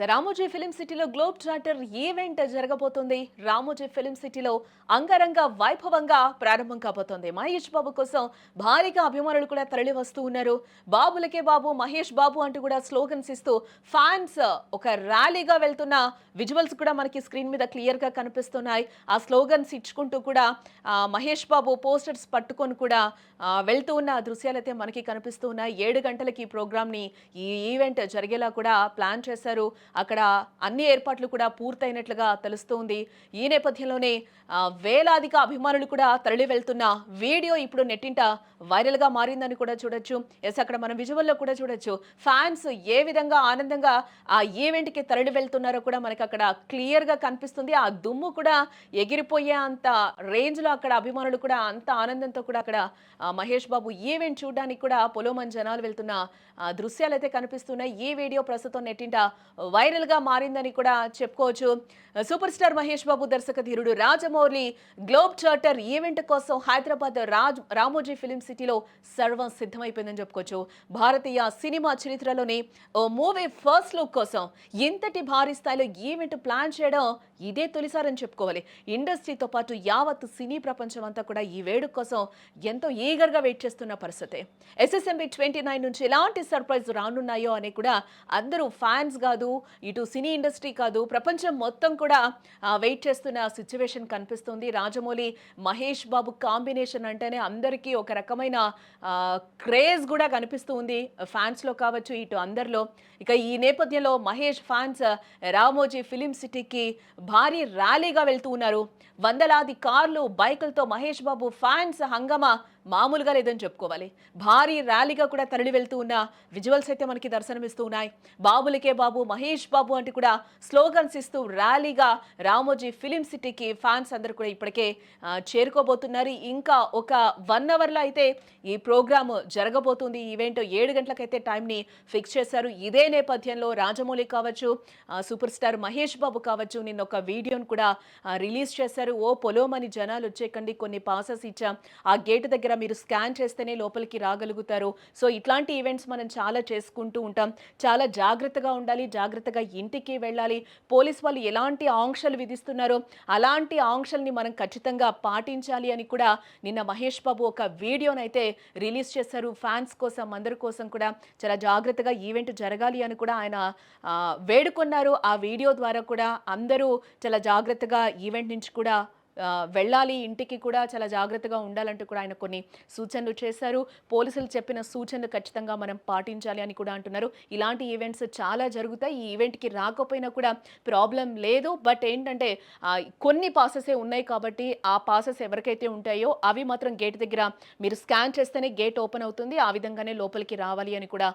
Ramoji film సిటీలో globetrotter event జరగబోతుంది? Ramoji film సిటీలో అంగరంగ వైభవంగా ప్రారంభం కాబోతోంది. మహేష్ బాబు కోసం భారీగా అభిమానులు కూడా తరలి వస్తూ ఉన్నారు. బాబులకే బాబు మహేష్ బాబు అంటూ కూడా స్లోగన్స్ ఇస్తూ ఫ్యాన్స్ ఒక ర్యాలీగా వెళ్తున్న విజువల్స్ కూడా మనకి స్క్రీన్ మీద క్లియర్గా కనిపిస్తున్నాయి. ఆ స్లోగన్స్ ఇచ్చుకుంటూ కూడా మహేష్ బాబు పోస్టర్స్ పట్టుకొని కూడా వెళ్తూ ఉన్న దృశ్యాలు అయితే మనకి కనిపిస్తూ ఉన్నాయి. ఏడు గంటలకి ఈ ప్రోగ్రామ్ని ఈ ఈవెంట్ జరిగేలా కూడా ప్లాన్ చేశారు. అక్కడ అన్ని ఏర్పాట్లు కూడా పూర్తయినట్లుగా తెలుస్తోంది. ఈ నేపథ్యంలోనే వేలాదిక వేలాదిగా అభిమానులు కూడా తరలి వెళ్తున్న వీడియో ఇప్పుడు నెట్టింట వైరల్గా మారిందని కూడా చూడొచ్చు. ఎస్ అక్కడ మనం విజువల్లో కూడా చూడొచ్చు. ఫ్యాన్స్ ఏ విధంగా ఆనందంగా ఆ ఈవెంట్కి తరలి వెళ్తున్నారో కూడా మనకి అక్కడ క్లియర్గా కనిపిస్తుంది. ఆ దుమ్ము కూడా ఎగిరిపోయే అంత రేంజ్లో అక్కడ అభిమానులు కూడా అంత ఆనందంతో కూడా అక్కడ మహేష్ బాబు ఈవెంట్ చూడడానికి కూడా పొలోమన్ జనాలు వెళ్తున్న దృశ్యాలు అయితే కనిపిస్తున్నాయి. ఈ వీడియో ప్రస్తుతం నెట్టింట వైరల్గా మారిందని కూడా చెప్పుకోవచ్చు. సూపర్ స్టార్ మహేష్ బాబు దర్శక ధీరుడు రాజమౌళి గ్లోబ్ చార్టర్ ఈవెంట్ కోసం హైదరాబాద్ రాజ్ రామోజీ ఫిలిం సిటీలో సర్వం సిద్ధమైపోయిందని చెప్పుకోవచ్చు. భారతీయ సినిమా చరిత్రలోని ఓ మూవీ ఫస్ట్ లుక్ కోసం ఇంతటి భారీ స్థాయిలో ఈవెంట్ ప్లాన్ చేయడం ఇదే తొలిసారని చెప్పుకోవాలి. ఇండస్ట్రీతో పాటు యావత్ సినీ ప్రపంచం అంతా కూడా ఈ వేడుక కోసం ఎంతో ఈగర్గా వెయిట్ చేస్తున్న పరిస్థితి. ఎస్ఎస్ఎంబి ట్వంటీ నైన్ నుంచి ఎలాంటి సర్ప్రైజ్ రానున్నాయో అని కూడా అందరూ ఫ్యాన్స్ కాదు ఇటు సినీ ఇండస్ట్రీ కాదు ప్రపంచం మొత్తం కూడా వెయిట్ చేస్తున్న సిచ్యువేషన్ కనిపిస్తుంది. రాజమౌళి మహేష్ బాబు కాంబినేషన్ అంటేనే అందరికీ ఒక రకమైన క్రేజ్ కూడా కనిపిస్తూ ఉంది. ఫ్యాన్స్లో కావచ్చు ఇటు అందరిలో. ఇక ఈ నేపథ్యంలో మహేష్ ఫ్యాన్స్ రామోజీ ఫిలిం సిటీకి భారీ ర్యాలీగా వెళ్తూ ఉన్నారు. వందలాది కార్లు బైకులతో మహేష్ బాబు ఫ్యాన్స్ హంగమా మామూలుగా లేదని చెప్పుకోవాలి. భారీ ర్యాలీగా కూడా తరలి వెళ్తూ ఉన్న విజువల్స్ అయితే మనకి దర్శనమిస్తూ ఉన్నాయి. బాబులకే బాబు మహేష్ బాబు అంటూ కూడా స్లోగన్స్ ఇస్తూ ర్యాలీగా రామోజీ ఫిలిం సిటీకి ఫ్యాన్స్ అందరూ కూడా ఇప్పటికే చేరుకోబోతున్నారు. ఇంకా ఒక వన్ అవర్లో అయితే ఈ ప్రోగ్రామ్ జరగబోతుంది. ఈవెంట్ ఏడు గంటలకైతే టైంని ఫిక్స్ చేశారు. ఇదే నేపథ్యంలో రాజమౌళి కావచ్చు సూపర్ స్టార్ మహేష్ బాబు కావచ్చు నిన్న ఒక వీడియోను కూడా రిలీజ్ చేశారు. ఓ పొలోమని జనాలు వచ్చేకండి కొన్ని పాసెస్ ఇచ్చాం. ఆ గేట్ దగ్గర మీరు స్కాన్ చేస్తేనే లోపలికి రాగలుగుతారు. సో ఇట్లాంటి ఈవెంట్స్ మనం చాలా చేసుకుంటూ ఉంటాం. చాలా జాగ్రత్తగా ఉండాలి జాగ్రత్తగా ఇంటికి వెళ్ళాలి. పోలీస్ వాళ్ళు ఎలాంటి ఆంక్షలు విధిస్తున్నారో అలాంటి ఆంక్షల్ని మనం ఖచ్చితంగా పాటించాలి అని కూడా నిన్న మహేష్ బాబు ఒక వీడియోనైతే రిలీజ్ చేశారు. ఫ్యాన్స్ కోసం అందరి కోసం కూడా చాలా జాగ్రత్తగా ఈవెంట్ జరగాలి అని కూడా ఆయన వేడుకున్నారు. ఆ వీడియో ద్వారా కూడా అందరూ చాలా జాగ్రత్తగా ఈవెంట్ నుంచి కూడా వెళ్ళాలి ఇంటికి కూడా చాలా జాగ్రత్తగా ఉండాలంటూ కూడా ఆయన కొన్ని సూచనలు చేశారు. పోలీసులు చెప్పిన సూచనలు ఖచ్చితంగా మనం పాటించాలి అని కూడా అంటున్నారు. ఇలాంటి ఈవెంట్స్ చాలా జరుగుతాయి. ఈ ఈవెంట్కి రాకపోయినా కూడా ప్రాబ్లం లేదు. బట్ ఏంటంటే కొన్ని పాసెసే ఉన్నాయి కాబట్టి ఆ పాసెస్ ఎవరికైతే ఉంటాయో అవి మాత్రం గేట్ దగ్గర మీరు స్కాన్ చేస్తేనే గేట్ ఓపెన్ అవుతుంది. ఆ విధంగానే లోపలికి రావాలి అని కూడా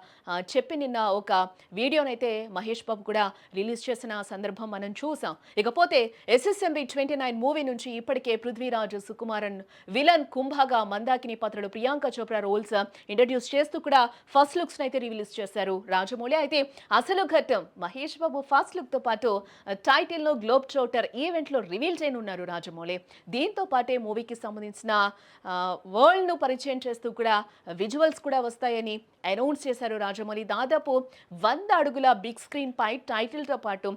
చెప్పి నిన్న ఒక వీడియోనైతే మహేష్ బాబు కూడా రిలీజ్ చేసిన సందర్భం మనం చూసాం. ఇకపోతే ఎస్ఎస్ఎంబి ట్వంటీ నైన్ మూవీ నుంచి ఇప్పటికే పృథ్వీరాజ్ సుకుమారన్ విలన్ కుంభగా మందాకిని పాత్రలు ప్రియాంక చోప్రా రోల్స్ ఇంట్రడ్యూస్ చేస్తూ కూడా ఫస్ట్ లుక్స్ అయితే రిలీజ్ చేశారు. రాజమౌళి అయితే అసలు ఘట్టం మహేష్ బాబు ఫస్ట్ లుక్తో పాటు టైటిల్లో గ్లోబ్ చోటర్ ఈవెంట్లో రివీల్ చేయనున్నారు రాజమౌళి. దీంతో పాటే మూవీకి సంబంధించిన వరల్డ్ను పరిచయం చేస్తూ కూడా విజువల్స్ కూడా వస్తాయని అనౌన్స్ చేశారు రాజమౌళి. దాదాపు వంద అడుగుల బిగ్ స్క్రీన్ పై టైటిల్తో పాటు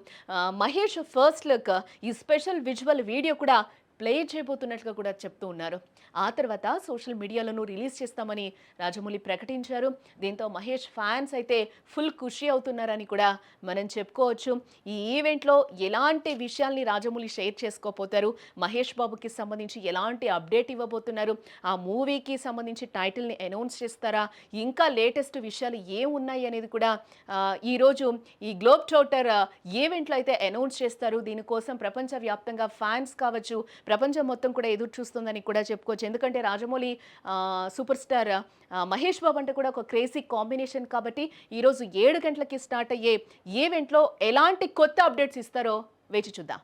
మహేష్ ఫస్ట్ లుక్ ఈ స్పెషల్ విజువల్ వీడియో కూడా ప్లే చేయబోతున్నట్లుగా కూడా చెప్తూ ఉన్నారు. ఆ తర్వాత సోషల్ మీడియాలోనూ రిలీజ్ చేస్తామని రాజమౌళి ప్రకటించారు. దీంతో మహేష్ ఫ్యాన్స్ అయితే ఫుల్ ఖుషి అవుతున్నారని కూడా మనం చెప్పుకోవచ్చు. ఈ ఈవెంట్లో ఎలాంటి విషయాల్ని రాజమౌళి షేర్ చేసుకోపోతారు? మహేష్ బాబుకి సంబంధించి ఎలాంటి అప్డేట్ ఇవ్వబోతున్నారు? ఆ మూవీకి సంబంధించి టైటిల్ని అనౌన్స్ చేస్తారా? ఇంకా లేటెస్ట్ విషయాలు ఏం ఉన్నాయి అనేది కూడా ఈరోజు ఈ గ్లోబ్ టోటర్ ఈవెంట్లో అయితే అనౌన్స్ చేస్తారు. దీనికోసం ప్రపంచవ్యాప్తంగా ఫ్యాన్స్ కావచ్చు ప్రపంచం మొత్తం కూడా ఎదురు చూస్తుందని కూడా చెప్పుకోవచ్చు. ఎందుకంటే రాజమౌళి సూపర్ స్టార్ మహేష్ బాబు అంటే కూడా ఒక క్రేజీ కాంబినేషన్ కాబట్టి ఈరోజు ఏడు గంటలకి స్టార్ట్ అయ్యే ఈవెంట్లో ఎలాంటి కొత్త అప్డేట్స్ ఇస్తారో వేచి చూద్దాం.